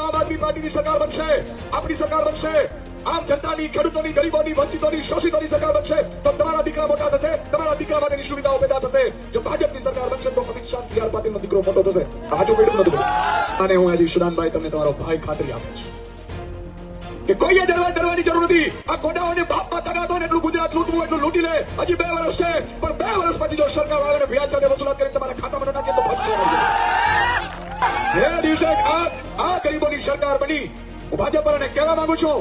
આમ આદમી પાર્ટીની સરકાર બનશે. આપણી સરકાર બનશે. આમ જનતાની, ખેડૂતોની, ગરીબોની, વંચિતોની, શોષિતોની સરકાર બનશે. તો તમારા દીકરા મોટા થશે. તમારા દીકરા માટેની સુવિધાઓ પેદા થશે. જો ભાજપની સરકાર બનશે તો અમિત શાહ, સી પાટીલનો દીકરો મોટો થશે. આજુ બેઠું નથી અને હું આજે ઈશુદાનભાઈ તમને તમારો ભાઈ ખાતરી આપું છું. કે કોઈએ ડરવા ડરવાની જરૂર નથી. આ કોડાઓને બાપમાં તગાતો ને એટલું ગુજરાત લૂંટવું, એટલું લૂંટી લે. હજી બે વર્ષ છે. પણ બે વર્ષ પછી જો સરકાર આવે ને વ્યાજ સાથે વસૂલાત કરીને તમારા ખાતામાં નાખે તો ભગશે જે આ આ ગરીબોની સરકાર બની, હું ભાજપ વાળાને કહેવા માંગુ છું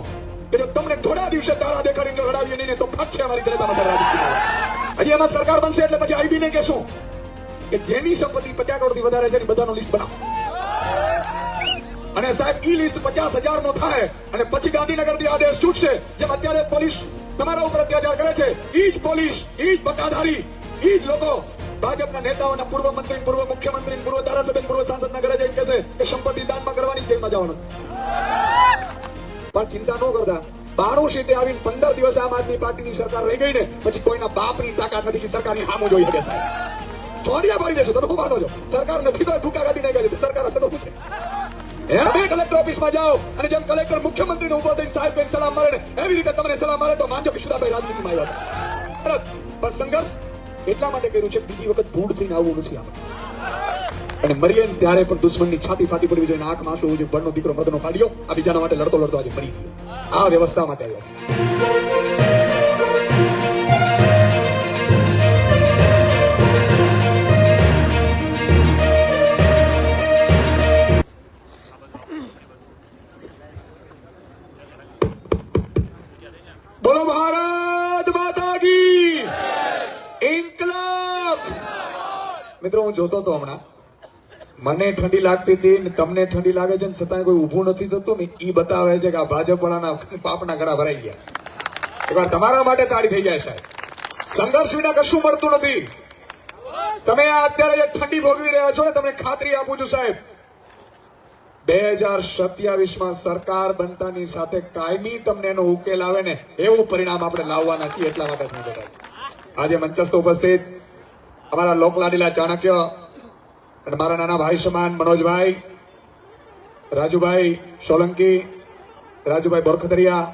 કે તમને થોડા દિવસે તાળા દેખાડીને લડાવીએ નહીં તો ફટશે અમારી હજી એમાં સરકાર બનશે એટલે પછી આઈબી ને કહેશું કે જેની સંપત્તિ પચાસ વધારે છે બધાનું લિસ્ટ અને સાહેબ, ઈ લિસ્ટ પચાસ હજાર નો થાય અને પછી ગાંધીનગરથી આદેશ છૂટશે, જેમ અત્યારે પોલીસ તમારા ઉપર અત્યાચાર કરે છે. ઈ જ પોલીસ, ઈ જ બટાધારી ઈ જ લોકો ભાજપના નેતાઓના પૂર્વ મંત્રી, પૂર્વ મુખ્યમંત્રી, પૂર્વ ધારાસભ્ય, પૂર્વ સાંસદના ઘરે જઈને કહેશે કે સંપત્તિ દાનમાં કરવાની જેલમાં જવાનું. પણ ચિંતા ન કરતા. બાણું સીટે આવીને પંદર દિવસ આમ આદમી પાર્ટીની સરકાર રહી ગઈ ને, પછી કોઈના બાપની તાકાત નથી કે સરકારની હામું જોઈ શકે. છોડિયા ભરી દેશો, તમે હું માનો છો? સરકાર નથી તો ભૂકા કાઢી નહીં છે. સરકાર અસર છે? બે કલેક્ટર ઓફિસમાં જાઓ અને જેમ કલેક્ટર મુખ્યમંત્રીને ઊભો થઈને સાહેબ સલામ મારે એવી રીતે તમને સલામ મારે તો માનજો કે સુધાભાઈ રાજનીતિમાં આવ્યા પણ સંઘર્ષ એટલા માટે કર્યું છે બીજી વખત ભૂડ થઈને આવવું નથી આપણે અને મરીએ ત્યારે પણ દુશ્મનની છાતી ફાટી પડવી જોઈએ આંખ માસું હોવું જોઈએ બળનો દીકરો મદનો ફાડ્યો આ બીજાના માટે લડતો લડતો આજે મરી આ વ્યવસ્થા માટે આવ્યા છે. હું હતો હમણાં. મને ઠંડી લાગતી હતી ને તમને ઠંડી લાગે છે ને છતાં કોઈ ઊભું નથી થતું ને એ બતાવે છે કે આ ભાજપ વાળાના પાપના ગળા ભરાઈ ગયા. એકવાર તમારા માટે તાળી થઈ જાય સાહેબ. સંઘર્ષ વિના કશું મળતું નથી. તમે આ અત્યારે જે ઠંડી ભોગવી રહ્યા છો ને તમને ખાતરી આપું છું સાહેબ. બે હજાર સત્યાવીસમાં સરકાર બનતાની સાથે કાયમી તમને એનો ઉકેલ આવે ને એવું પરિણામ આપણે લાવવાના છીએ એટલા માટે આજે મંચસ્થ ઉપસ્થિત અમારા લોકલાડીલા ચાણક્ય અને મારા નાના ભાઈ સમાન, મનોજભાઈ, રાજુભાઈ સોલંકી, રાજુભાઈ બોરખતરિયા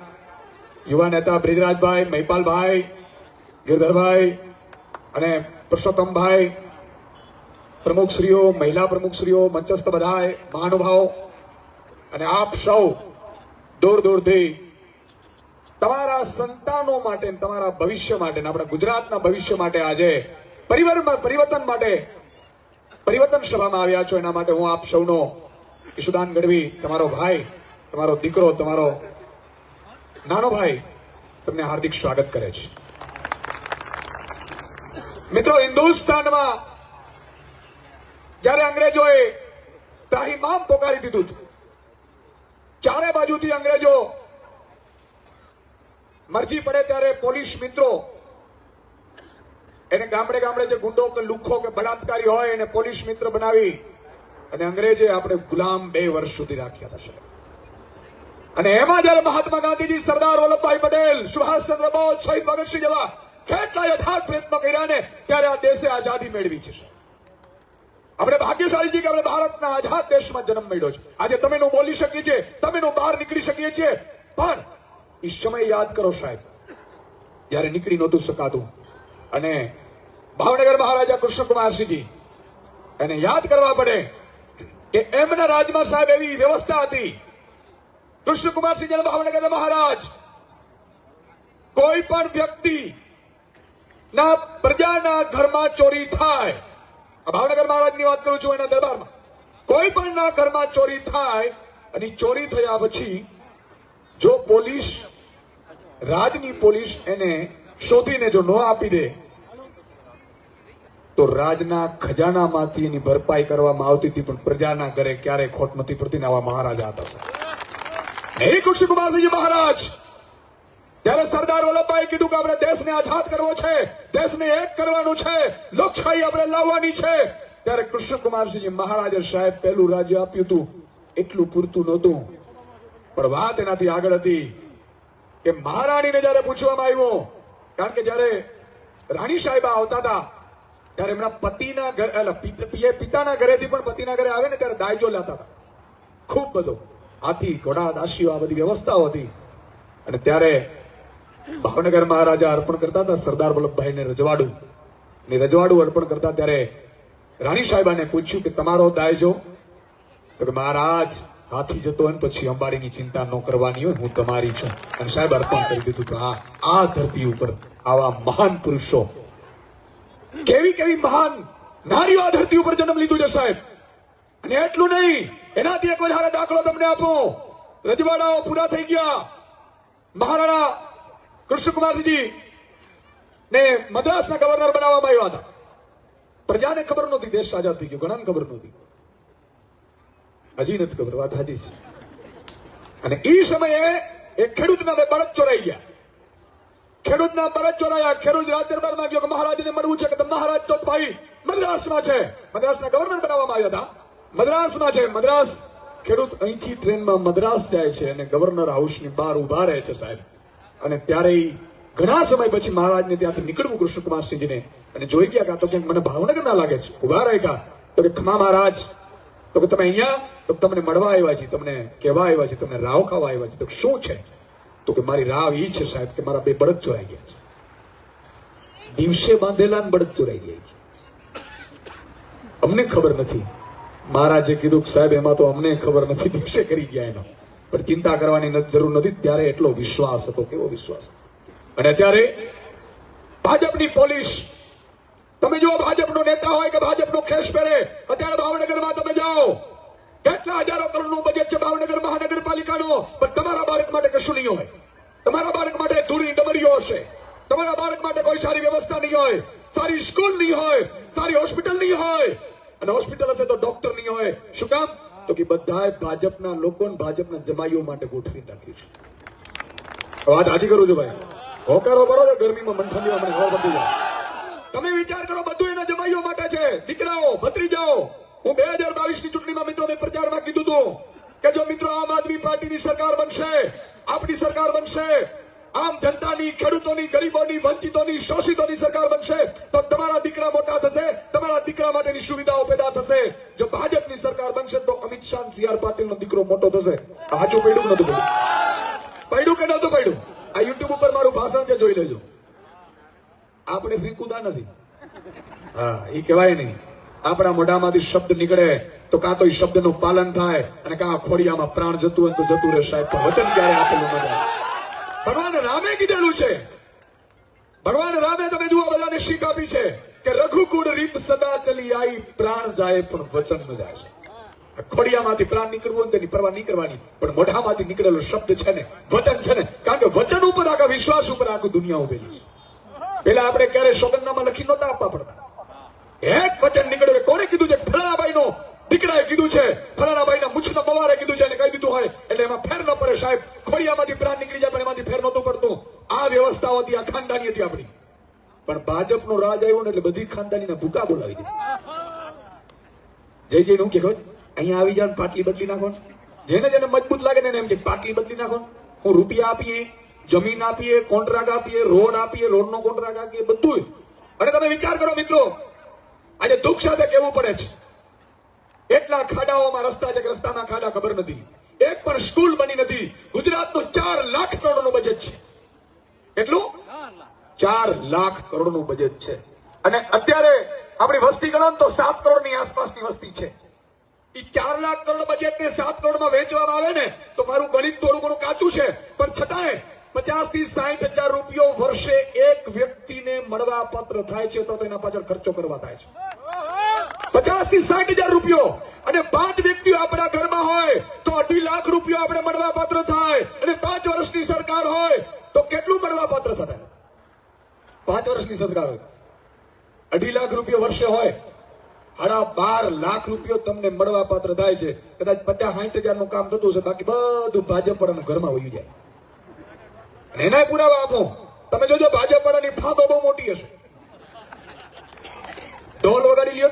યુવા નેતા બ્રિજરાજભાઈ, મહિપાલભાઈ, ગિરધરભાઈ અને પુરુષોત્તમભાઈ, પ્રમુખશ્રીઓ, મહિલા પ્રમુખશ્રીઓ, મંચસ્થ બધાએ મહાનુભાવો અને આપ સૌ દૂર દૂરથી તમારા સંતાનો માટે તમારા ભવિષ્ય માટે આપણા ગુજરાતના ભવિષ્ય માટે આજે પરિવર્તન માટે પરિવર્તન સભામાં આવ્યા છો, એના માટે હું આપ સૌનો ઈશુદાન ગઢવી તમારો ભાઈ, તમારો દીકરો, તમારો નાનો ભાઈ તમને હાર્દિક સ્વાગત કરે છે. મિત્રો, હિન્દુસ્તાનમાં જ્યારે અંગ્રેજોએ ત્રાહિમામ પોકારી દીધું હતું, ચારે બાજુથી અંગ્રેજો મરજી પડે ત્યારે પોલીસ મિત્રો એને ગામડે ગામડે જે ગુંડો કે લુખ્ખો કે બળાત્કારી હોય એને પોલીસ મિત્ર બનાવી અને અંગ્રેજે આપણે ગુલામ બે વર્ષ સુધી રાખ્યા હતા અને એમાં જયારે મહાત્મા ગાંધીજી સરદાર વલ્લભભાઈ પટેલ સુભાષચંદ્ર બોઝ, શહીદ ભગતસિંહ જેવા કેટલા યથાર્થ પ્રયત્નો કર્યા ને ત્યારે આ દેશે આઝાદી મેળવી છે આપણે ભાગ્યશાળી છીએ કે આપણે ભારતના આઝાદ દેશમાં જન્મ મળ્યો છે. આજે તમે નું બોલી શકીએ છીએ, તમે નું બહાર નીકળી શકીએ છીએ, પણ એ સમય યાદ કરો સાહેબ. જયારે નીકળી નહોતું શકાતું અને ભાવનગર મહારાજા કૃષ્ણકુમારસિંહજી એને યાદ કરવા પડે કે એમના રાજમાં સાહેબ એવી વ્યવસ્થા હતી. કૃષ્ણકુમારસિંહ જયારે ભાવનગર મહારાજ કોઈ પણ વ્યક્તિ ના પ્રજાના ઘરમાં ચોરી થાય. ભાવનગર મહારાજની વાત કરું છું એના દરબારમાં. કોઈ પણ ના ઘરમાં ચોરી થાય અને ચોરી થયા પછી જો પોલીસ, રાજની પોલીસ એને શોધીને જો ન આપી દે તો રાજના ખજાનામાંથી એની ભરપાઈ કરવામાં આવતી હતી, પણ પ્રજાના ઘરે ક્યારે ખોટ નથી પડતી આવા મહારાજા હતા. એ કૃષ્ણકુમારસિંહજી મહારાજ, ત્યારે સરદાર વલ્લભભાઈ કીધું કે આપણે દેશને આઝાદ કરવો છે, દેશને એક કરવાનું છે, લોકશાહી આપણે લાવવાની છે ત્યારે કૃષ્ણકુમારસિંહજી મહારાજે સાહેબ પહેલું રાજ્ય આપ્યું હતું, એટલું પૂરતું નહોતું પણ વાત એનાથી આગળ હતી કે મહારાણીને જયારે પૂછવામાં આવ્યું, કારણ કે જયારે રાણી સાહેબા આવતા હતા ત્યારે એમના પતિના ઘર એટલે પિતાના ઘરેથી પણ પતિના ઘરે આવે ને ત્યારે દાયજો લેતા હતા. ખૂબ બધો. હાથી, ઘોડા, દાસીઓ, આ બધી વ્યવસ્થાઓ હતી. અને ત્યારે ભાવનગર મહારાજા અર્પણ કરતા હતા સરદાર વલ્લભભાઈને રજવાડું. ને રજવાડું અર્પણ કરતા ત્યારે રાણી સાહેબાને પૂછ્યું કે, તમારો દાયજો? તો કે, મહારાજ, હાથી જતો હોય પછી અંબાડીની ચિંતા ન કરવાની હોય, હું તમારી છું. અને સાહેબ અર્પણ કરી દીધું કે, હા, આ ધરતી ઉપર આવા મહાન પુરુષો કેવી કેવી મહાન નારીઓ આ ધરતી ઉપર જન્મ લીધું છે સાહેબ? અને એટલું નહીં, એનાથી એક વધારે દાખલો તમને આપો. રજવાડાઓ પૂરા થઈ ગયા. મહારાણા કૃષ્ણકુમારજી ને મદ્રાસના ગવર્નર બનાવવામાં આવ્યા હતા. પ્રજાને ખબર નહોતી, દેશ આઝાદ થઈ ગયો, ઘણાને ખબર નહોતી. હજી નથી ખબર, વાત હાજી છે. અને એ સમયે એક ખેડૂતના બે બળદ ચોરાઈ ગયા. ખેડૂતના બળદ ચોરાયા ખેડૂત રાજ દરબારમાં ગયો કે મહારાજને મળવું છે કે મહારાજ તો ભાઈ મદ્રાસમાં છે. મદ્રાસના ગવર્નર બનાવવામાં આવ્યા હતા. મદ્રાસમાં છે, મદ્રાસ. ખેડૂત અહીંથી ટ્રેનમાં મદ્રાસ જાય છે અને ગવર્નર હાઉસની બહાર ઊભા રહે છે સાહેબ. અને ત્યારે ઘણા સમય પછી મહારાજને ત્યાંથી નીકળવું કૃષ્ણકુમારસિંહજીને. અને જોઈ ગયા કા તો ક્યાંક મને ભાવનગર ના લાગે છે. ઊભા રહે કા? તો કે, ખમા મહારાજ, તો કે, તમે અહીંયા? તો તમને મળવા આવ્યા છે તમને કહેવા આવ્યા છે તમને રાવ ખાવા આવ્યા છે તો શું છે? તો કે મારી રાવ ઈ છે સાહેબ કે મારા બે બળદ ચોરાઈ ગયા છે. દિવસે બાંધેલા બળદ ચોરાઈ ગયા અમને ખબર નથી. મહારાજે કીધું કે સાહેબ, એમાં તો અમને ખબર નથી દિવસે કરી ગયા એનો. પણ ચિંતા કરવાની જરૂર નથી. ત્યારે એટલો વિશ્વાસ હતો, કેવો વિશ્વાસ અને અત્યારે ભાજપની પોલીસ, તમે જો ભાજપનો નેતા હોય કે ભાજપનો ખેસ પહેરે, અત્યારે ભાવનગરમાં તમે જાઓ. કેટલા હજારો કરોડનું બજેટ છે ભાવનગર મહાનગરપાલિકાનો. પણ તમારા બાળક માટે કશું નહીં હોય. તમારા બાળક માટે ધૂળની ડબરીઓ હશે. તમારા બાળક માટે કોઈ સારી વ્યવસ્થા નહીં હોય. સારી સ્કૂલ નહીં હોય. સારી હોસ્પિટલ નહીં હોય. અને હોસ્પિટલ હશે તો ડોક્ટર નહીં હોય. શું કામ? તો કે બધા ભાજપના લોકો ભાજપના જમાઈઓ માટે ગોઠવી નાખ્યું છે. વાત હાજી કરું છું ભાઈ. હોકારો પડો છો ગરમીમાં મનઠંડીમાં મને તમે વિચાર કરો બધું એના જમાઈઓ માટે છે. દીકરાઓ, ભત્રીજાઓ હું બે હજાર બાવીસની ચૂંટણીમાં મિત્રો મેં પ્રચારમાં કીધું હતું કે જો મિત્રો આમ આદમી પાર્ટીની સરકાર બનશે આપણી સરકાર બનશે, આમ જનતાની, ખેડૂતોની, ગરીબોની, વંચિતોની, શોષિતોની સરકાર બનશે, તો તમારા દીકરા મોટા થશે, તમારા દીકરા માટેની સુવિધાઓ પેદા થશે. જો ભાજપની સરકાર બનશે તો અમિત શાહ સી આર પાટીલનો દીકરો મોટો થશે. હાચું પડ્યું નતું પડ્યું? પડ્યું કે નતું પડ્યું? આ યુટ્યુબ ઉપર મારું ભાષણ છે, જોઈ લેજો. આપણે ફ્રીકુદા નથી. હા એ કહેવાય નહીં. આપણા મોઢામાંથી શબ્દ નીકળે તો કાં તો એ શબ્દનું પાલન થાય અને કાં ખોડિયામાં પ્રાણ જતું હોય તો જતું રહે સાહેબ. વચન ક્યારે આપેલું ન ભગવાન રામે કીધેલું છે. ભગવાન રામે તમે જુઓ બધાને શીખ આપી છે કે રઘુકુળ રીત સદા ચલી આઈ, પ્રાણ જાય પણ વચન ન જાય. છે ખોડિયામાંથી પ્રાણ નીકળવું હોય તેની પરવા નહીં કરવાની. પણ મોઢામાંથી નીકળેલો શબ્દ છે ને, વચન છે ને કારણ કે વચન ઉપર આખા વિશ્વાસ ઉપર આખું દુનિયા ઉભેલી છે. પેલા આપણે ક્યારે સોગંદનામાં લખી નહોતા આપવા પડતા. એક વચન નીકળ્યું કોને કીધું છે? ફલાણાભાઈ નો દીકરાએ કીધું છે. ફલાણાભાઈ ના મુછના બવારે કીધું છે અને કહી દીધું હોય. એટલે એમાં ફેર ન પડે સાહેબ. ખોડિયામાંથી પ્રાણ નીકળી જાય, પણ એમાંથી ફેર નહોતું પડતું. આ વ્યવસ્થાઓ હતી, આ ખાનદાની હતી આપણી. પણ ભાજપનો રાજ આવ્યો ને એટલે બધી ખાનદાનીના ભૂકા બોલાવી દીધી. જય જય નું કે અહીંયા આવી જાવ પાટલી બદલી નાખો જેને જેને મજબૂત લાગે ને એમ કે પાટલી બદલી નાખો હું રૂપિયા આપીએ, જમીન આપીએ, કોન્ટ્રાક્ટ આપીએ, રોડ આપીએ, રોડનો કોન્ટ્રાક્ટ આપીએ બધું અને તમે વિચાર કરો મિત્રો આજે દુઃખ સાથે કહેવું પડે છે. એટલા ખાડાઓમાં રસ્તા છે કે રસ્તામાં ખાડા ખબર નથી. એક પણ સ્કૂલ બની નથી. ગુજરાતનું ચાર લાખ કરોડનું બજેટ છે. કેટલું? ચાર લાખ કરોડનું બજેટ છે. અને અત્યારે આપણી વસ્તી ગણો તો સાત કરોડની આસપાસની વસ્તી છે. એ ચાર લાખ કરોડ બજેટ ને સાત કરોડમાં વેચવામાં આવે ને, તો મારું ગણિત થોડું ઘણું કાચું છે. પણ છતાંય પચાસથી સાઠ હજાર રૂપિયો વર્ષે એક વ્યક્તિને મળવા પાત્ર થાય છે તો તેના પાછળ ખર્ચો કરવા થાય છે. પચાસથી સાઠ હજાર રૂપિયો અને પાંચ વ્યક્તિઓ આપણા ઘરમાં હોય તો અઢી લાખ રૂપિયો આપણે મળવા પાત્ર થાય અને પાંચ વર્ષની સરકાર હોય તો કેટલું મળવા પાત્ર થાય પાંચ વર્ષની સરકાર હોય. અઢી લાખ રૂપિયો વર્ષે હોય, સાડા બાર લાખ રૂપિયો તમને મળવા પાત્ર થાય છે. કદાચ પચાસ સાઠ હજારનું કામ થતું હશે, બાકી બધું ભાજપ પણ ઘરમાં વહી જાય. અને પુરાવા આપો તમે જોજો ભાજપ વાળાની ફાંદો બહુ મોટી હશે. ઢોલ વગાડી લ્યો.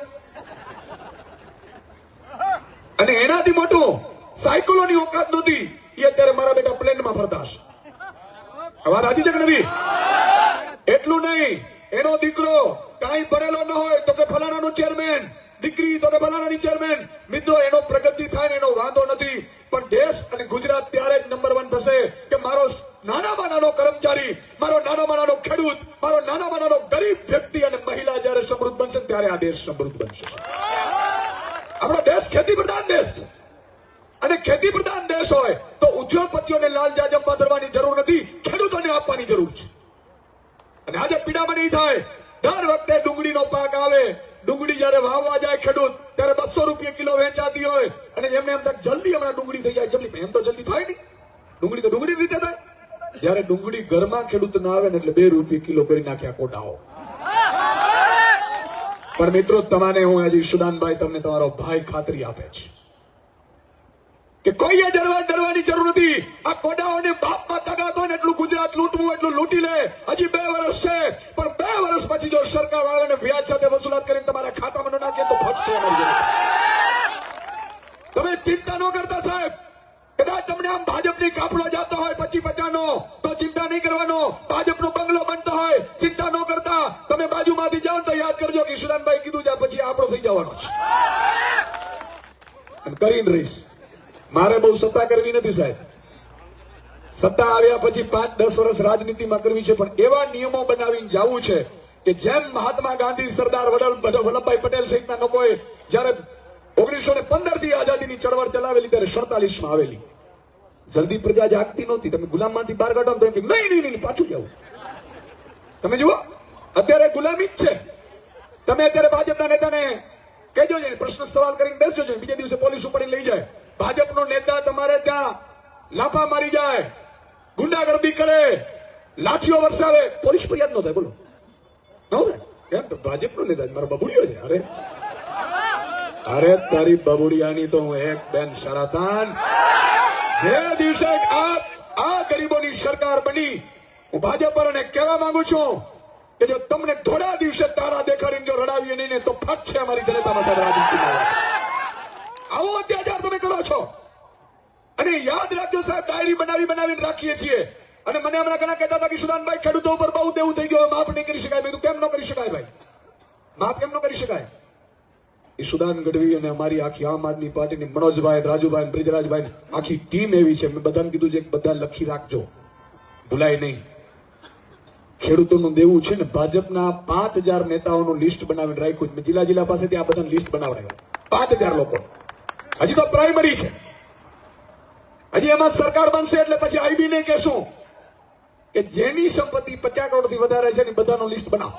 અને એનાથી મોટું, સાયકલોની ઓકાત નહોતી. એ અત્યારે મારા બેટા પ્લેનમાં ફરતા હશે. વાત સાચી છે કે નથી એટલું નહીં. એનો દીકરો કાંઈ ભણેલો ન હોય તો કે ફલાણાનું ચેરમેન દીકરી તો કે ફલાણાની ચેરમેન મિત્રો, એનો પ્રગતિ થાય ને એનો વાંધો નથી. પણ દેશ અને ગુજરાત ત્યારે જ નંબર વન થશે કે મારો નાનામાં નાનો કર્મચારી, મારો નાનામાં નાનો ખેડૂત, મારો નાનામાં નાનો ગરીબ વ્યક્તિ અને મહિલા જ્યારે સમૃદ્ધ બનશે ત્યારે આ દેશ સમૃદ્ધ બનશે. આપણો દેશ ખેતી પ્રધાન દેશ છે. અને ખેતી પ્રધાન દેશ હોય તો ઉદ્યોગપતિઓને લાલ જાજમ પાથરવાની જરૂર નથી, ખેડૂતોને આપવાની જરૂર છે. અને આજે પીડામાં નહીં થાય, દર વખતે ડુંગળીનો પાક આવે, ડુંગળી જ્યારે વાવવા જાય ખેડૂત, ત્યારે બસો રૂપિયા કિલો વેચાતી હોય, અને એમને એમ જલ્દી હમણાં ડુંગળી થઈ જાય, જલ્દી, એમ તો જલ્દી થાય નહીં. ડુંગળી તો ડુંગળી રીતે થાય. જ્યારે ડુંગળી ઘરમાં ખેડૂત ના આવે ને એટલે બે રૂપિયા કિલો કરી નાખ્યા કોટાઓ પણ મિત્રો તમારે હું આજે સુદાનભાઈ તમને તમારો ભાઈ ખાતરી આપે છે કે કોઈએ ડરવા ડરવાની જરૂર નથી. આ કોડાઓને બાપમાં તગાતો ને એટલું ગુજરાત લૂંટવું એટલું લૂંટી લે. હજી બે વર્ષ છે, પણ બે વર્ષ પછી જો સરકાર આવે ને વ્યાજ સાથે વસૂલાત કરીને તમારા ખાતામાં ન નાખે તો ફટશે તમે ચિંતા ન કરતા જવાનો છે. કરીને રહીશ. મારે બહુ સત્તા કરવી નથી સાહેબ. સત્તા આવ્યા પછી પાંચ, દસ વર્ષ રાજનીતિમાં કરવી છે, પણ એવા નિયમો બનાવીને જવું છે કે જેમ મહાત્મા ગાંધી, સરદાર વલ્લભભાઈ પટેલ સહિતના લોકોએ જયારે ઓગણીસો ને પંદરથી આઝાદીની ચળવળ ચલાવેલી, ત્યારે સડતાલીસમાં આવેલી. જલ્દી પ્રજા જાગતી નહોતી. તમે ગુલામમાંથી બહાર કાઢો તો નહીં નહીં નહીં પાછું જવું તમે જુઓ, અત્યારે ગુલામી જ છે. તમે અત્યારે ભાજપના નેતાને કહેજો જોઈએ પ્રશ્ન સવાલ કરીને બેસજો જોઈએ બીજા દિવસે પોલીસ ઉપર લઈ જાય. ભાજપનો નેતા તમારે ત્યાં લાફા મારી જાય, ગુંડાગર્દી કરે, લાઠીઓ વરસાવે. પોલીસ ફરિયાદ ન થાય, બોલો. ન થાય? કેમ તો ભાજપનો નેતા મારો બબુડિયો છે. અરે. અરે, તારી બબુડિયાની તો હું એક બેન શરાતાન. જે દિવસે આ આ ગરીબોની સરકાર બની, હું ભાજપ પર કહેવા માંગુ છું કે જો તમને થોડા દિવસે તારા દેખાડીને જો રડાવીએ નહીં તો ફટ છે અમારી જનતામાં સાહેબ રાજનીતિ આવો અત્યાચાર તમે કરો છો. અને યાદ રાખજો સાહેબ, ડાયરી બનાવી બનાવીને રાખીએ છીએ. અને મને હમણાં ઘણા કહેતા હતા કે સુદાનભાઈ, ખેડૂતો ઉપર બહુ દેવું થઈ ગયું માફ નહીં કરી શકાય. કેમ ન કરી શકાય ભાઈ? માફ કેમ ન કરી શકાય? એ સુદાન ગઢવી અને અમારી આખી આમ આદમી પાર્ટીની મનોજભાઈ, રાજુભાઈ બ્રિજરાજભાઈ આખી ટીમ એવી છે. મેં બધાને કીધું છે બધા લખી રાખજો. ભૂલાય નહીં. ખેડૂતોનું દેવું છે ને ભાજપના પાંચ હજાર નેતાઓનું લિસ્ટ બનાવીને રાખ્યું છે. જિલ્લા જિલ્લા પાસેથી આ બધા લિસ્ટ બનાવડાવ્યા. પાંચ હજાર લોકો. હજી તો પ્રાઇમરી છે. હજી એમાં સરકાર બનશે એટલે પછી આઈબી ને કહેશું કે જેની સંપત્તિ પચાસ કરોડથી વધારે છે ને બધાનો લિસ્ટ બનાવો.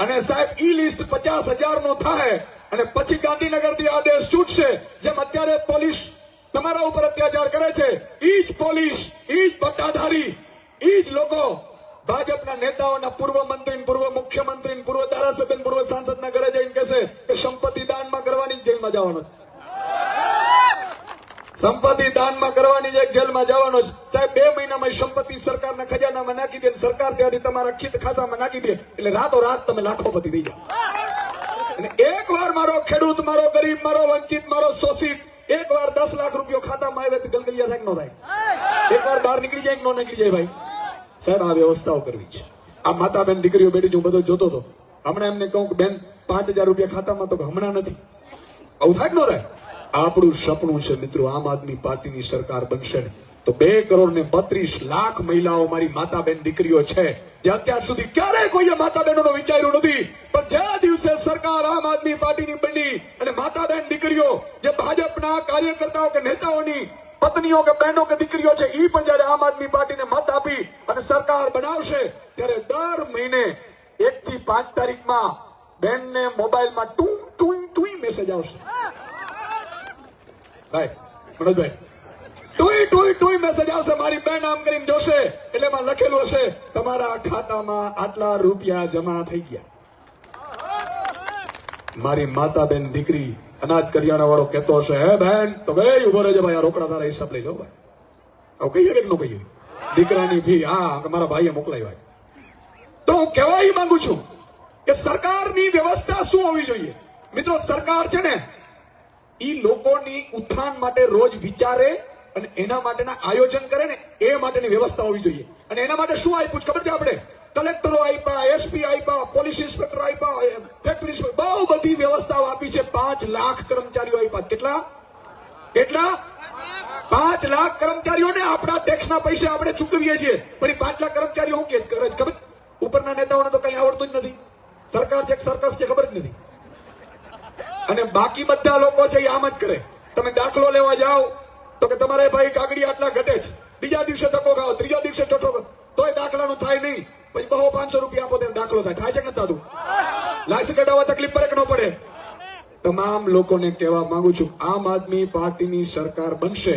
અને સાહેબ, ઈ લિસ્ટ પચાસ હજાર નો થાય અને પછી ગાંધીનગરથી આદેશ છૂટશે. જેમ અત્યારે પોલીસ તમારા ઉપર અત્યાચાર કરે છે, ઈ જ પોલીસ, ઈ જ પટ્ટાધારી ઈ જ લોકો ભાજપના નેતાઓના પૂર્વ મંત્રી પૂર્વ મુખ્યમંત્રી પૂર્વ ધારાસભ્ય પૂર્વ સાંસદના ઘરે જઈને કહેશે કે સંપત્તિ દાનમાં કરવાની જેલમાં જવાનો સંપત્તિ દાનમાં કરવાની છે જેલમાં જવાનો સાહેબ, બે મહિનામાં સંપત્તિ સરકારના ખજાનામાં નાખી દે સરકાર ત્યાંથી તમારા ખીત ખાતામાં નાખી દે. એટલે રાતો રાત તમે લાખોપતિ થઈ જાઓ. અને એક વાર મારો ખેડૂત, મારો ગરીબ, મારો વંચિત, મારો શોષિત એક વાર દસ લાખ રૂપિયો ખાતામાં આવે તો ગલગલિયા થાય ન થાય? એક વાર બહાર નીકળી જાય ન નીકળી જાય ભાઈ? સાહેબ આ વ્યવસ્થાઓ કરવી છે. આ માતા બેન દીકરીઓ બેટી હું બધો જોતો હતો. હમણાં એમને કહું કે બેન પાંચ હજાર રૂપિયા ખાતામાં તો હમણાં નથી. આવું થાય ન થાય? આપણું સપનું છે મિત્રો આમ આદમી પાર્ટીની સરકાર બનશે ને તો બે કરોડ ને બત્રીસ લાખ મહિલાઓ મારી માતા બેન દીકરીઓ છે, જે અત્યાર સુધી ક્યારેય કોઈએ માતા બહેનોનો વિચાર્યું નથી. પણ જે દિવસે સરકાર આમ આદમી પાર્ટીની બની અને માતા બેન દીકરીઓ, જે ભાજપના કાર્યકર્તાઓ કે નેતાઓની પત્નીઓ કે બહેનો કે દીકરીઓ છે એ પણ જયારે આમ આદમી પાર્ટીને મત આપી અને સરકાર બનાવશે, ત્યારે દર મહિને એક થી પાંચ તારીખમાં બેનને મોબાઈલમાં ટુ ટુ ટુ મેસેજ આવશે. ભાઈ, મનોજભાઈ ટુઈ ટુઈ ટુઈ મેસેજ આવશે. મારી બેન આમ કરીને જોશે. એટલે એમાં લખેલું હશે, તમારા ખાતામાં આટલા રૂપિયા જમા થઈ ગયા. મારી માતા બેન દીકરી અનાજ કરિયાણા વાળો કહેતો હશે, હે બેન તો બે ઊભો રહેજો ભાઈ, આ રોકડા તારા હિસાબ લઈ જાઓ ભાઈ. આવું કહીએ કે ન કહીએ? દીકરાની ફી હા મારા ભાઈએ મોકલાવી ભાઈ. તો હું કહેવા માંગુ છું કે સરકારની વ્યવસ્થા શું હોવી જોઈએ? મિત્રો, સરકાર છે ને, ઈ લોકોની ઉત્થાન માટે રોજ વિચારે અને એના માટેના આયોજન કરે ને, એ માટેની વ્યવસ્થા હોવી જોઈએ. અને એના માટે શું આપ્યું ખબર છે આપણે? કલેક્ટરો આપ્યા એસપી આપ્યા, પોલીસ ઇન્સ્પેક્ટર આપ્યા ફેક્ટરી બહુ બધી વ્યવસ્થાઓ આપી છે. પાંચ લાખ કર્મચારીઓ આપ્યા. કેટલા? કેટલા? પાંચ લાખ કર્મચારીઓને આપણા ટેક્સના પૈસા આપણે ચૂકવીએ છીએ. પણ પાંચ લાખ કર્મચારીઓ શું કે કરે છે ખબર? ઉપરના નેતાઓને તો કઈ આવડતું જ નથી. સરકાર છે સરકસ છે ખબર જ નથી. અને બાકી બધા લોકો છે એ આમ જ કરે. તમે દાખલો લેવા જાઓ. તો કે તમારે ભાઈ કાગડી આટલા ઘટે જ. બીજા દિવસે ધક્કો ખાઓ, ત્રીજા દિવસે ચોથો તોય દાખલાનું થાય નહીં. પછી બહુ પાંચસો રૂપિયા આપો ત્યારે દાખલો થાય. થાય છે કે દાદુ? લાયસન્સ કઢાવવા તકલીફ પડે ન પડે? તમામ લોકોને કહેવા માંગુ છું, આમ આદમી પાર્ટીની સરકાર બનશે.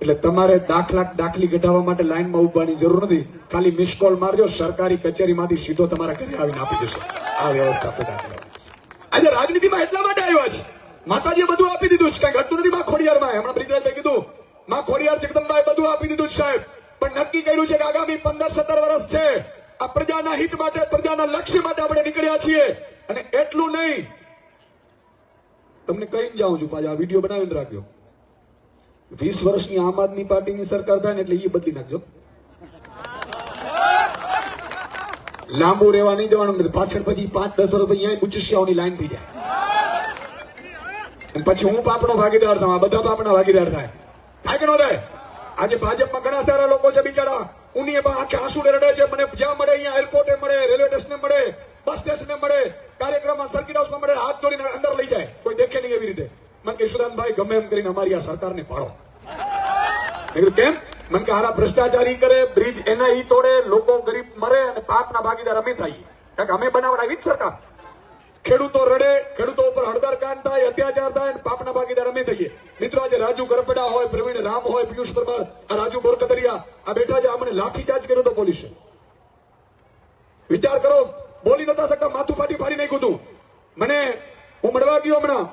એટલે તમારે દાખલા દાખલી ઘટાડવા માટે લાઈનમાં ઉભાની જરૂર નથી. ખાલી મિસ કોલ મારજો, સરકારી કચેરીમાંથી સીધો તમારા ઘરે આવીને આપી જશે આ વ્યવસ્થા પેદા આજે રાજનીતિમાં એટલા માટે આવ્યા છે. માતાજીએ બધું આપી દીધું છે. કઈ ઘટતું નથી. માં ખોડિયારમાં હમણાં બ્રિજરાજભાઈ કીધું, માં ખોડિયાર જગદંબાએ બધું આપી દીધું સાહેબ. પણ નક્કી કર્યું છે કે આગામી પંદર, સત્તર વર્ષ છે. આ પ્રજાના હિત માટે, પ્રજાના લક્ષ્ય માટે આપણે નીકળ્યા છીએ. અને એટલું નહીં. તમને કહીને જાઉં છું પાછા. વીડિયો બનાવીને રાખ્યો વીસ વર્ષની આમ આદમી પાર્ટીની સરકાર થાય ને એટલે એ બદલી નાખજો. લાંબુ રહેવા નહીં દેવાનું પાછળ પછી પાંચ, દસ વર્ષ પછી અહીંયા બુચિયાઓની લાઈન થઈ જાય. પછી હું પાપનો ભાગીદાર થવા બધા પાપના ભાગીદાર થાય. થાય કે ન થાય આજે ભાજપમાં ઘણા સારા લોકો છે બિચારા. ઉની પણ આખે આંસુ રડે છે. મને જ્યાં મળે અહીંયા એરપોર્ટે મળે રેલવે સ્ટેશને મળે બસ સ્ટેશને મળે, કાર્યક્રમમાં સર્કિટ હાઉસમાં મળે, હાથ જોડીને અંદર લઈ જાય. કોઈ દેખે નહીં એવી રીતે. મને કે સુદાનભાઈ, ગમે એમ કરીને અમારી આ સરકારને પાડો. મેં કીધું, કેમ? મને કે હારા ભ્રષ્ટાચારી કરે બ્રિજ એના ઈ તોડે, લોકો ગરીબ મરે અને પાપના ભાગીદાર અમે થઈએ. કારણ કે અમે બનાવડાવી જ સરકાર. ખેડૂતો રડે, ખેડૂતો ઉપર હળદર થાય અત્યાચાર થાય પાપના ભાગીદાર અમે થઈએ. મિત્રો, આજે રાજુ કરપડા હોય, પ્રવીણ રામ હોય, પિયુષ પરમાર, આ રાજુ બોરકતરિયા, આ બેઠા છે અમને લાઠીચાર્જ કર્યો હતો પોલીસે. વિચાર કરો, બોલી નતા શકતા, માથું ફાટી ફાડી નાખ્યું હતું મને હું મળવા ગયો હમણાં.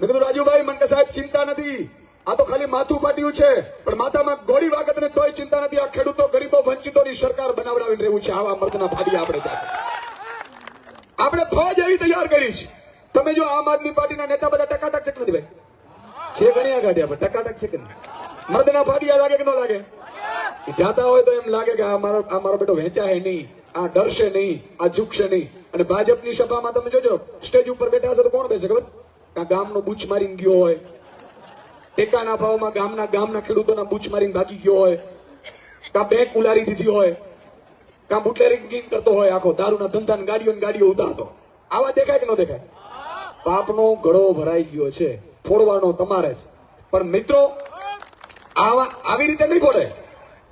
મેં કીધું, રાજુભાઈ મને સાહેબ, ચિંતા નથી. આ તો ખાલી માથું ફાટ્યું છે, પણ માથામાં ગોળી વાગત ને તોય ચિંતા નથી. આ ખેડૂતો ગરીબો વંચિતોની સરકાર બનાવડાવીને રહેવું છે. આવા મર્દના ફાડી આપણે ત્યાં. આપણે ફોજ એવી તૈયાર કરી છે તમે જો આમ આદમી પાર્ટીના નેતા બધા ટકાટક છે કે નથી ભાઈ? છે ઘણી કાઢ્યા પણ ટકાટક છે કે નહીં? મર્દના ફાડિયા લાગે કે ન લાગે? જાતા હોય તો એમ લાગે કે આ મારો આ મારો બેટો વેચાય નહીં. આ ડરશે નહીં. આ ઝૂકશે નહીં. અને ભાજપની સભામાં તમે જોજો, સ્ટેજ ઉપર બેઠા હશે તો કોણ બેસે ખબર? આ ગામનો બૂચ મારીને ગયો હોય. ટેકાના ભાવમાં ગામના ગામના ખેડૂતોના બૂચ મારીને ભાગી ગયો હોય. કાં બેંક ઉલારી દીધી હોય. કાં બુટલેરિંગ કરતો હોય આખો. દારૂના ધંધા ગાડીઓ ગાડીઓ ઉતારતો. આવા દેખાય કે ન દેખાય? પાપનો ગળો ભરાઈ ગયો છે. ફોડવાનો તમારે છે. પણ મિત્રો, આવા આવી રીતે નહીં ફોડે.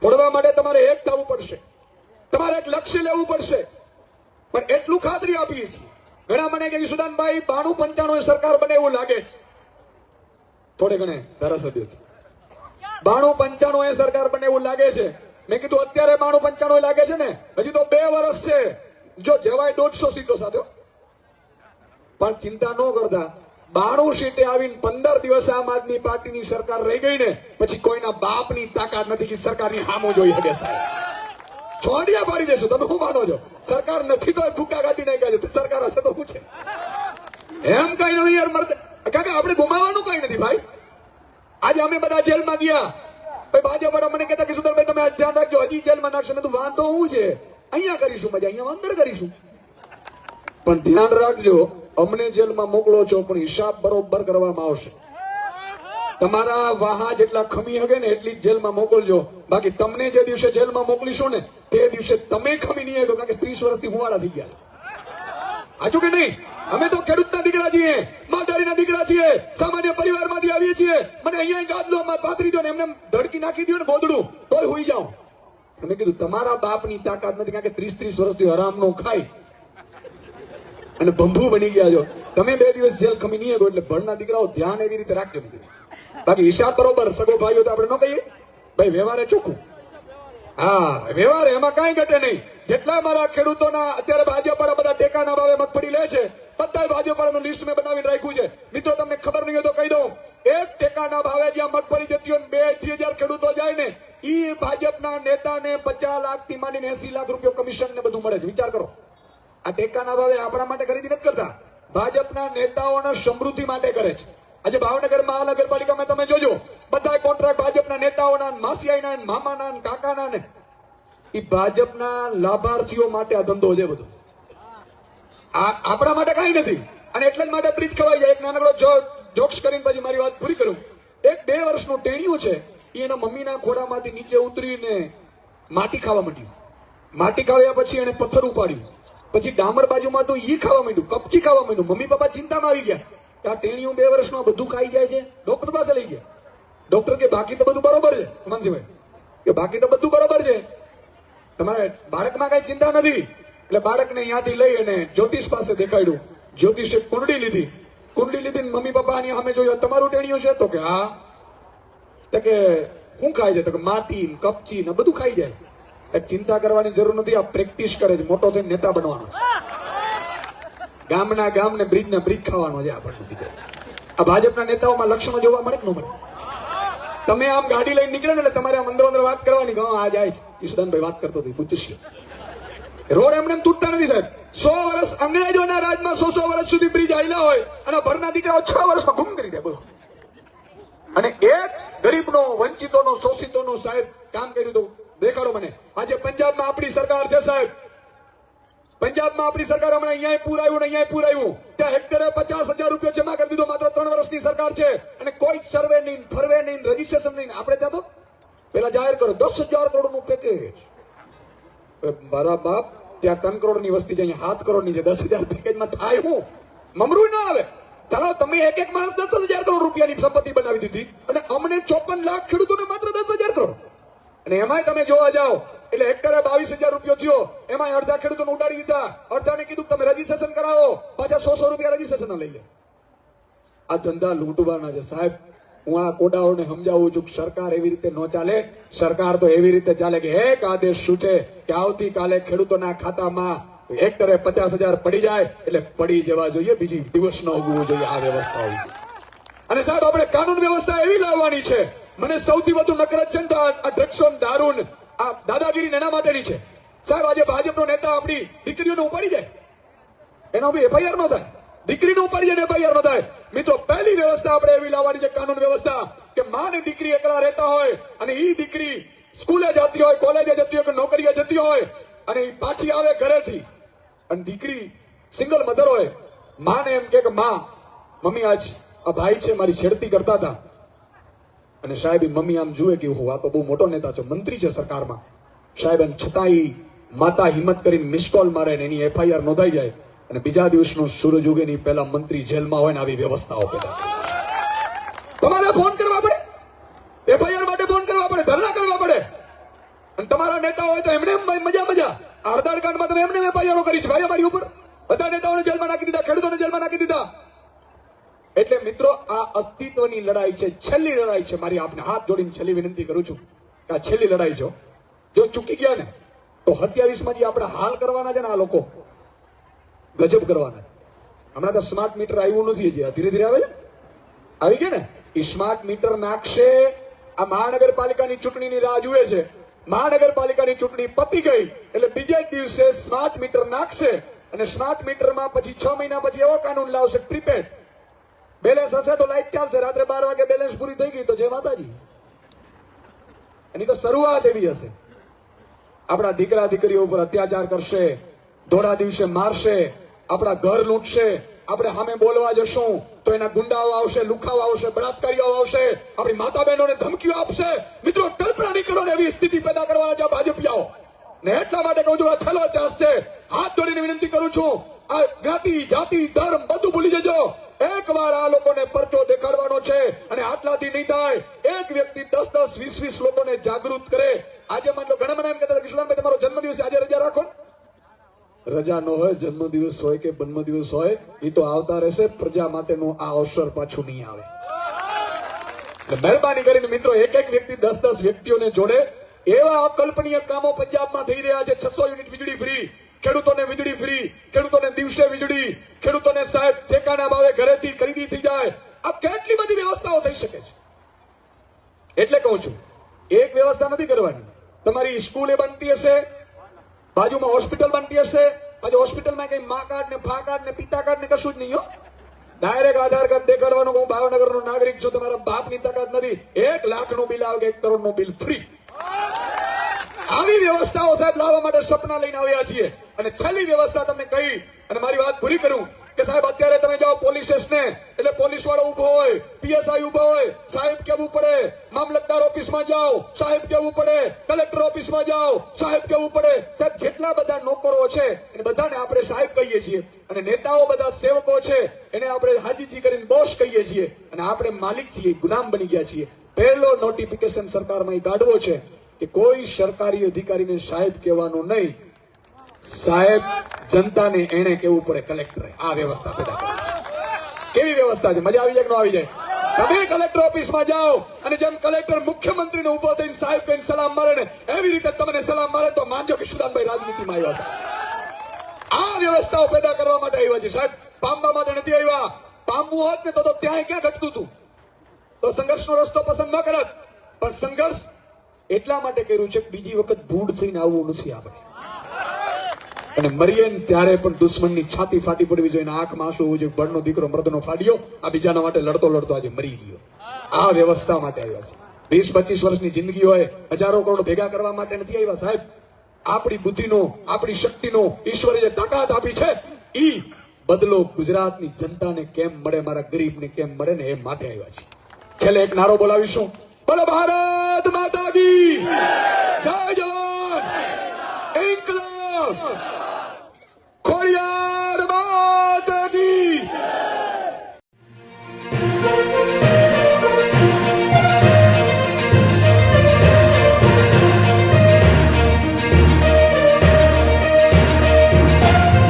ફોડવા માટે તમારે એક થવું પડશે. તમારે એક લક્ષ્ય લેવું પડશે. પણ એટલું ખાતરી આપીએ છીએ. ઘણા મને કે સુદાનભાઈ બાણું પંચાણું સરકાર બને એવું લાગે છે. થોડે ઘણે ધારાસભ્ય બાણું પંચાણું એ સરકાર બને એવું લાગે છે. મેં કીધું, અત્યારે બાણું પંચાણું લાગે છે ને, હજી તો બે વર્ષ છે. જો જવાય દોઢસો સીટો સાથે પણ ચિંતા ન કરતા. બાણું સીટે આવીને પંદર દિવસ આમ આદમી પાર્ટીની સરકાર રહી ગઈ ને, પછી કોઈના બાપની તાકાત નથી કે સરકારની હામો જોઈ શકે છોડિયા પાડી દેશો, તમે શું માનો છો? સરકાર નથી તો ભૂકા કાઢી નાખ્યા છે. સરકાર હશે તો પૂછે એમ કઈ નહીં યાર મરતે કારણ કે આપણે ગુમાવાનું કઈ નથી ભાઈ. આજે અમે બધા જેલમાં ગયા. ભાઈ, ભાજપ વાળા મને કહેતા કે, સુધરભાઈ, તમે ધ્યાન રાખજો. હજી જેલમાં નાખશો કીધું વાંધો હું છે? અહીંયા કરીશું મજા, અહીંયા અંદર કરીશું. પણ ધ્યાન રાખજો, અમને જેલમાં મોકલો છો, પણ હિસાબ બરોબર કરવામાં આવશે. તમારા વાહા જેટલા ખમી હગે ને, એટલી જેલમાં મોકલજો. બાકી તમને જે દિવસે જેલમાં મોકલીશું ને, તે દિવસે તમે ખમી નહીં કારણ કે ત્રીસ વર્ષથી વાળા થઈ ગયા. હાચું કે નહીં, અમે તો ખેડૂતના દીકરા છીએ, માલધારીના દીકરા છીએ, સામાન્ય પરિવારમાંથી આવીએ છીએ. મને અહીંયા ગાદલો, અમારે પાથરી દો ને એમને ધડકી નાખી દો ને ગોદડું, તોય હોઈ જાઓ. મેં કીધું, તમારા બાપની તાકાત નથી, કારણ કે ત્રીસ ત્રીસ વર્ષથી હરામનો ખાઈ અને ભંભુ બની ગયા છો. તમે બે દિવસ જેલ ખમી નહીં એટલે ભણના દીકરાઓ ધ્યાન એવી રીતે રાખજો. બાકી હિસાબ બરોબર, સગો ભાઈઓ તો આપણે ન કહીએ. ભાઈ, વ્યવહારે ચોખ્ખું. હા, વ્યવહાર, એમાં કાંઈ ઘટે નહીં. જેટલા મારા ખેડૂતોના અત્યારે ભાજપવાળા બધા ટેકાના ભાવે મગફળી લે છે બધા ભાજપવાળાનું લિસ્ટ મેં બનાવીને રાખ્યું છે. મિત્રો, તમને ખબર નહીં હોય તો કહી દઉં. એક ટેકાના ભાવે જ્યાં મગફળી જતી હોય બે અઢી હજાર ખેડૂતો જાય ને, ઈ ભાજપના નેતાને પચાસ લાખથી માંડીને એસી લાખ રૂપિયા કમિશન ને બધું મળે છે. વિચાર કરો. આ ટેકાના ભાવે આપણા માટે ખરીદી નથી કરતા. ભાજપના નેતાઓના સમૃદ્ધિ માટે કરે છે. આજે ભાવનગર મહાનગરપાલિકામાં તમે જોજો બધા કોન્ટ્રાક્ટ ભાજપના નેતાઓના માસિયાઈના મામાના કાકાના એ ભાજપના લાભાર્થીઓ માટે આ ધંધો છે બધો. આપણા માટે કઈ નથી. અને એટલે જ માટે બ્રિજ ખવાઈ જાય. એક નાનકડો જોક્સ કરીને પછી મારી વાત પૂરી કરું. એક બે વર્ષનું ટેણિયું છે. એ એના મમ્મીના ખોડામાંથી નીચે ઉતરીને માટી ખાવા માંડ્યું. માટી ખાવ્યા પછી એને પથ્થર ઉપાડ્યું. પછી ડામર બાજુમાં તો ઈ ખાવા માંડ્યું. કપચી ખાવા માંડ્યું. મમ્મી પપ્પા ચિંતામાં આવી ગયા. કે આ ટેણિયું બે વર્ષમાં બધું ખાઈ જાય છે. ડોક્ટર પાસે લઈ ગયા. ડોક્ટર કે બાકી તો બધું બરોબર છે. માનસીભાઈ કે બાકી તો બધું બરોબર છે. તમારે બાળકમાં કઈ ચિંતા નથી. એટલે બાળકને અહીંયાથી લઈ અને જ્યોતિષ પાસે દેખાડ્યું. જ્યોતિષે કુંડળી લીધી. કુંડળી લીધી મમ્મી પપ્પાની સામે જોયું તમારું ટેણિયું છે? તો કે, હા. કે શું ખાય છે તો કે, માટી કપચી ને બધું ખાઈ જાય. ચિંતા કરવાની જરૂર નથી, આ પ્રેક્ટિસ કરે છે, મોટો થઈને નેતા બનવાનો ગામના ગામ ને બ્રિજ ને બ્રિજ ખાવાનો છે આપણને દીકરો આ ભાજપના નેતાઓમાં લક્ષણો જોવા મળે કે ન મળે? તમે આમ ગાડી લઈને નીકળે ને એટલે તમારે આમ અંદર વાત કરવાની? કે આ જાય ઈશુદાનભાઈ વાત કરતો હતો પૂછ્યું રોડ એમને તૂટતા નથી, સાહેબ. સો વર્ષ અંગ્રેજોના રાજમાં સો સો વર્ષ સુધી બ્રિજ આવેલા હોય અને ભરના દીકરાઓ છ વર્ષમાં ગુમ કરી દે, બોલો. અને એક ગરીબનો, વંચિતોનો, શોષિતોનો સાહેબ કામ કર્યું હતું. દેખાડો મને. આજે પંજાબમાં આપણી સરકાર છે, સાહેબ. પંજાબમાં આપણી સરકાર હમણાં અહીંયા પૂર આવ્યું ને અહીંયા પૂર આવ્યું ત્યાં હેક્ટરે પચાસ હજાર રૂપિયા જમા કરી દીધો, માત્ર ત્રણ વર્ષની સરકાર છે. અને કોઈ સર્વે નહીં ફરવે નહીં રજીસ્ટ્રેશન નહીં આપણે ત્યાં તો પેલા જાહેર કરો, દસ હજાર કરોડનું પેકેજ મારા બાપ ત્યાં ત્રણ કરોડની વસ્તી છે, અહીંયા સાત કરોડની છે, દસ હજાર પેકેજમાં થાય હું? મમરું ના આવે. ચાલો, તમે એક એક માણસ દસ હજાર કરોડ રૂપિયાની સંપત્તિ બનાવી દીધી અને અમને ચોપન લાખ ખેડૂતોને માત્ર દસ હજાર કરોડ. અને એમાંય તમે જોવા જાઓ, એટલે હેક્ટરે બાવીસ હજાર રૂપિયો થયો. એમાં અડધા ખેડૂતોને ઉડાડી દીધા. અડધાને કીધું તમે રજીસ્ટ્રેશન કરાવો. પાછા સો સો રૂપિયા રજીસ્ટ્રેશન લઈ લે. આ ધંધા લૂંટવાના છે, સાહેબ. હું આ કોડાઓને સમજાવું છું કે સરકાર એવી રીતે ન ચાલે. સરકાર તો એવી રીતે ચાલે કે એક આદેશ છે કે આવતીકાલે ખેડૂતોના ખાતામાં હેક્ટરે પચાસ હજાર પડી જાય એટલે પડી જવા જોઈએ, બીજી દિવસ ન ઉગવું જોઈએ આ વ્યવસ્થા અને સાહેબ, આપણે કાનૂન વ્યવસ્થા એવી લાવવાની છે. મને સૌથી વધુ નકરત છે આ ડ્રગ્સો દારૂન આ દાદાગીરી એના માટેની છે. સાહેબ, આજે ભાજપનો નેતા આપણી દીકરીઓને ઉપાડી જાય. એનો બી એફઆઈઆર નો થાય. દીકરીનો જાય એફઆઈઆર નો મિત્રો, પહેલી વ્યવસ્થા આપણે એવી લાવવાની છે, કાનૂન વ્યવસ્થા, કે માં ને દીકરી એકલા રહેતા હોય અને ઈ દીકરી સ્કૂલે જતી હોય, કોલેજે જતી હોય કે નોકરીએ જતી હોય અને ઈ પાછી આવે ઘરેથી. અને દીકરી સિંગલ મધર હોય, માને એમ કે માં, મમ્મી આજ આ ભાઈ છે, મારી છેડતી કરતા હતા અને સાહેબ મમ્મી આમ જુએ કે હું આ તો બહુ મોટો નેતા છો, મંત્રી છે સરકારમાં. સાહેબ, એમ છતાંય માતા હિંમત કરીને મિસ કોલ મારે એની એફઆઈઆર નોંધાઈ જાય. અને બીજા દિવસનો સૂરજ ઉગે ની પહેલા મંત્રી જેલમાં હોય ને આવી વ્યવસ્થાઓ પેદા તમારે ફોન કરવા પડે? એફઆઈઆર માટે ફોન કરવા પડે, ધરણા કરવા પડે. અને તમારા નેતા હોય તો એમને એમ મજા મજા. આધાર કાર્ડમાં તમે એમને એફઆઈઆરો કરી છે, ભાઈ અમારી ઉપર. બધા નેતાઓને જેલમાં નાખી દીધા, ખેડૂતોને જેલમાં નાખી દીધા. એટલે મિત્રો, આ અસ્તિત્વની લડાઈ છે, છેલ્લી લડાઈ છે. મારી આપને હાથ જોડીને છેલ્લી વિનંતી કરું છું કે આ છેલ્લી લડાઈ છે. જો ચૂકી ગયા ને, તો સત્યાવીસમાં જે આપણે હાલ કરવાના છે ને આ લોકો. ગજબ કરવાના. હમણાં તો સ્માર્ટ મીટર આવ્યું નથી હજી. ધીરે ધીરે આવે છે? આવી ગયા ને? એ સ્માર્ટ મીટર નાખશે, આ મહાનગરપાલિકાની ચૂંટણીની રાહ જુએ છે. મહાનગરપાલિકાની ચૂંટણી પતી ગઈ, એટલે બીજા દિવસે સ્માર્ટ મીટર નાખશે અને સ્માર્ટ મીટરમાં પછી છ મહિના પછી એવો કાનૂન લાવશે પ્રીપેડ બેલેન્સ હશે તો લાઈટ ચાલશે. રાત્રે બાર વાગે બેલેન્સ પૂરી થઈ ગઈ તો જય માતાજી. એની તો શરૂઆત એવી હશે. આપણા દીકરા દીકરીઓ ઉપર અત્યાચાર કરશે, ધોળા દિવસે મારશે આપણા ઘર લૂંટશે આપણે સામે બોલવા જશું તો એના ગુંડાઓ આવશે લુખાઓ આવશે બળાત્કારીઓ આવશે આપણી માતા બહેનોને ધમકીઓ આપશે. મિત્રો કલ્પના નહીં કરો એવી સ્થિતિ પેદા કરવાના જ્યાં ભાજપિયાઓ ને એટલા માટે કહું છું આ છેલ્લો ચાન્સ છે. હાથ જોડીને વિનંતી કરું છું આ જ્ઞાતિ જાતિ ધર્મ બધું ભૂલી જજો. એકવાર આ લોકોને પરચો દેખાડવાનો છે અને આટલાથી નહીં થાય. એક વ્યક્તિ દસ દસ વીસ વીસ લોકોને જાગૃત કરે. આજે માન લો ઘણા મને એમ કહેતા હતા, કિશોરભાઈ તમારો જન્મદિવસ આજે રજા રાખો. રજા ન હોય, જન્મદિવસ હોય કે જન્મદિવસ હોય એ તો આવતા રહેશે. પ્રજા માટેનું આ અવસર પાછું નહીં આવે. મહેરબાની કરીને મિત્રો, એક એક વ્યક્તિ, દસ દસ વ્યક્તિઓને જોડે એવા અકલ્પનીય કામો પંજાબમાં થઈ રહ્યા છે. છસો યુનિટ વીજળી ફ્રી, ખેડૂતોને વીજળી ફ્રી, ખેડૂતોને દિવસે વીજળી, ખેડૂતોને સાહેબ ઠેકાના ભાવે ઘરેથી ખરીદી થઈ જાય. આ કેટલી બધી વ્યવસ્થાઓ થઈ શકે છે? એટલે કહું છું, એક વ્યવસ્થા નથી કરવાની. તમારી સ્કૂલે બનતી હશે બાજુમાં હોસ્પિટલ બનતી હશે. પછી હોસ્પિટલમાં કઈ મા કાર્ડ ને ફા કાર્ડ ને પિતા કાર્ડ ને કશું જ નહીં, હો. ડાયરેક્ટ આધાર કાર્ડ દેખાડવાનું હું ભાવનગર નો નાગરિક છું. તમારા બાપની તાકાત નથી. એક લાખનું બિલ આવે કે એક કરોડનું બિલ ફ્રી. આવી વ્યવસ્થાઓ સાહેબ લાવવા માટે સપના લઈને આવ્યા છીએ. અને છેલ્લી વ્યવસ્થા તમને કહી, અને મારી વાત પૂરી કરું, કે સાહેબ અત્યારે તમે જાઓ પોલીસ સ્ટેશને, એટલે પોલીસ વાળો ઊભો હોય. પીએસઆઈ ઊભો હોય સાહેબ કેવું પડે? મામલતદાર ઓફિસમાં જાઓ. સાહેબ કેવું પડે? કલેક્ટર ઓફિસમાં જાઓ. સાહેબ કેવું પડે? સાહેબ, જેટલા બધા નોકરો છે, એને બધાને આપણે સાહેબ કહીએ છીએ. અને નેતાઓ બધા સેવકો છે, એને આપણે હાજીથી કરીને બોસ કહીએ છીએ. અને આપણે માલિક છીએ, ગુલામ બની ગયા છીએ. પહેલો નોટિફિકેશન સરકારમાં કાઢવો છે કે કોઈ સરકારી અધિકારીને સાહેબ કહેવાનો નહીં. સાહેબ, જનતાને એને કેવું પડે, કલેક્ટરે. આ વ્યવસ્થા પેદા કરવી છે. કેવી વ્યવસ્થા છે? મજા આવી જાય કે ન આવી જાય? તમે કલેક્ટર ઓફિસમાં જાઓ અને જેમ કલેક્ટર મુખ્યમંત્રીને ઊભો થઈને સાહેબ કહીને સલામ મારે ને એવી રીતે તમને સલામ મારે તો માનજો કે સુદાનભાઈ રાજનીતિમાં આવ્યા છે આ વ્યવસ્થાઓ પેદા કરવા માટે આવ્યા છે સાહેબ. પામવા માટે નથી આવ્યા. પામવું હોત ને તો ત્યાં ક્યાં ઘટતું હતું? તો સંઘર્ષનો રસ્તો પસંદ ન કરત. પણ સંઘર્ષ એટલા માટે કર્યું છે કે બીજી વખત ભૂડ થઈને આવવું નથી આપણે. અને મરીએ ત્યારે પણ દુશ્મનની છાતી ફાટી પડવી જોઈએ આંખમાં આંસુ હોવું જોઈએ. બળનો દીકરો મર્દનો ફાડ્યો આ બીજાના માટે લડતો લડતો આજે મરી ગયો. આ વ્યવસ્થા માટે આવ્યા છે. વીસ, પચીસ વર્ષની જિંદગી હોય, હજારો કરોડ ભેગા કરવા માટે નથી આવ્યા, સાહેબ. આપણી બુદ્ધિનો, આપણી શક્તિનો ઈશ્વરે જે તાકાત આપી છે. ઈ બદલો ગુજરાતની જનતાને કેમ મળે, મારા ગરીબને કેમ મળે ને એ માટે આવ્યા છે. છેલ્લે એક નારો બોલાવીશું. બોલો ભારત માતા કી. જય જવાન. ઇન્કલાબ. Korea